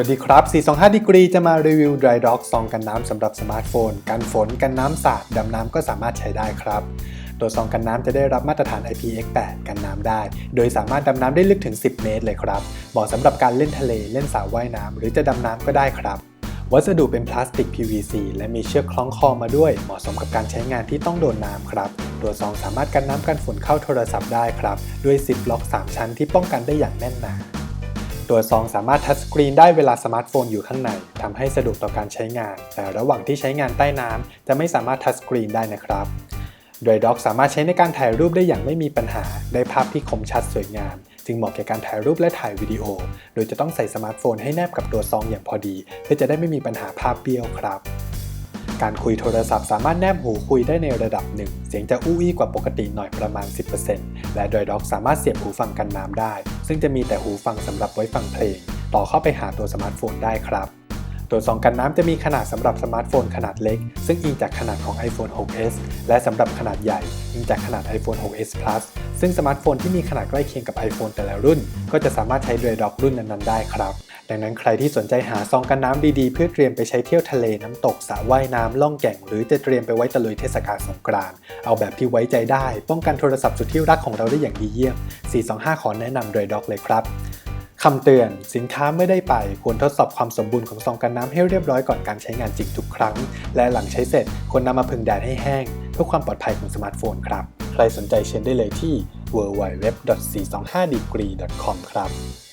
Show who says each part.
Speaker 1: วัสดีครับ 425 ดีกรีจะมารีวิว Dry Dock ซองกันน้ำสำหรับสมาร์ทโฟน กันฝน กันน้ำสาด ดำน้ำก็สามารถใช้ได้ครับ ตัวซองกันน้ำจะได้รับมาตรฐาน IPX8 กันน้ำได้ โดยสามารถดำน้ำได้ลึกถึง 10 เมตรเลยครับ เหมาะสำหรับการเล่นทะเล เล่นสระว่ายน้ำ หรือจะดำน้ำก็ได้ครับ วัสดุเป็นพลาสติก PVC และมีเชือกคล้องคอมาด้วย เหมาะสมกับการใช้งานที่ต้องโดนน้ำครับตัวซองสามารถกันน้ำกันฝนเข้าโทรศัพท์ได้ครับ ด้วยซิปล็อก 3 ชั้นที่ป้องกันได้อย่างแน่นหนา ตัวซองสามารถทัชสกรีนได้เวลาสมาร์ทโฟนอยู่ข้างในทำให้สะดวกต่อการใช้งาน แต่ระหว่างที่ใช้งานใต้น้ำจะไม่สามารถทัชสกรีนได้นะครับ โดยด็อกสามารถใช้ในการถ่ายรูปได้อย่างไม่มีปัญหา ได้ภาพที่คมชัดสวยงาม จึงเหมาะแก่การถ่ายรูปและถ่ายวิดีโอ โดยจะต้องใส่สมาร์ทโฟนให้แนบกับตัวซองอย่างพอดี เพื่อจะได้ไม่มีปัญหาภาพเบี้ยวครับการคุยโทรศัพท์สามารถแนบหูคุยได้ในระดับหนึ่ง เสียงจะอู้อี้กว่าปกติหน่อยประมาณ 10%และโดยด็อกสามารถเสียบหูฟังกันน้ำได้ ซึ่งจะมีแต่หูฟังสำหรับไว้ฟังเพลง ต่อเข้าไปหาตัวสมาร์ทโฟนได้ครับตัวซองกันน้ำจะมีขนาดสำหรับสมาร์ทโฟนขนาดเล็ก ซึ่งอิงจากขนาดของ iPhone 6s และสำหรับขนาดใหญ่ อิงจากขนาด iPhone 6s Plus ซึ่งสมาร์ทโฟนที่มีขนาดใกล้เคียงกับ iPhone แต่ละรุ่น ก็จะสามารถใช้ด้วยด็อกรุ่นนั้นๆ ได้ครับ ดังนั้นใครที่สนใจหาซองกันน้ำดีๆ เพื่อเตรียมไปใช้เที่ยวทะเลน้ำตกสระว่ายน้ำล่องแก่ง หรือจะเตรียมไปไว้ตะลุยเทศกาลสงกรานต์เอาแบบที่ไว้ใจได้ ป้องกันโทรศัพท์สุดที่รักของเราได้อย่างดีเยี่ยม 425 ขอแนะนำโดยด็อกเลยครับคำเตือนสินค้าไม่ได้ไปควรทดสอบความสมบูรณ์ของซองกันน้ำให้เรียบร้อยก่อนการใช้งานจริงทุกครั้ง และหลังใช้เสร็จควรนำมาพึ่งแดดให้แห้ง เพื่อความปลอดภัยของสมาร์ทโฟนครับ ใครสนใจเชิญได้เลยที่ www.425degree.com ครับ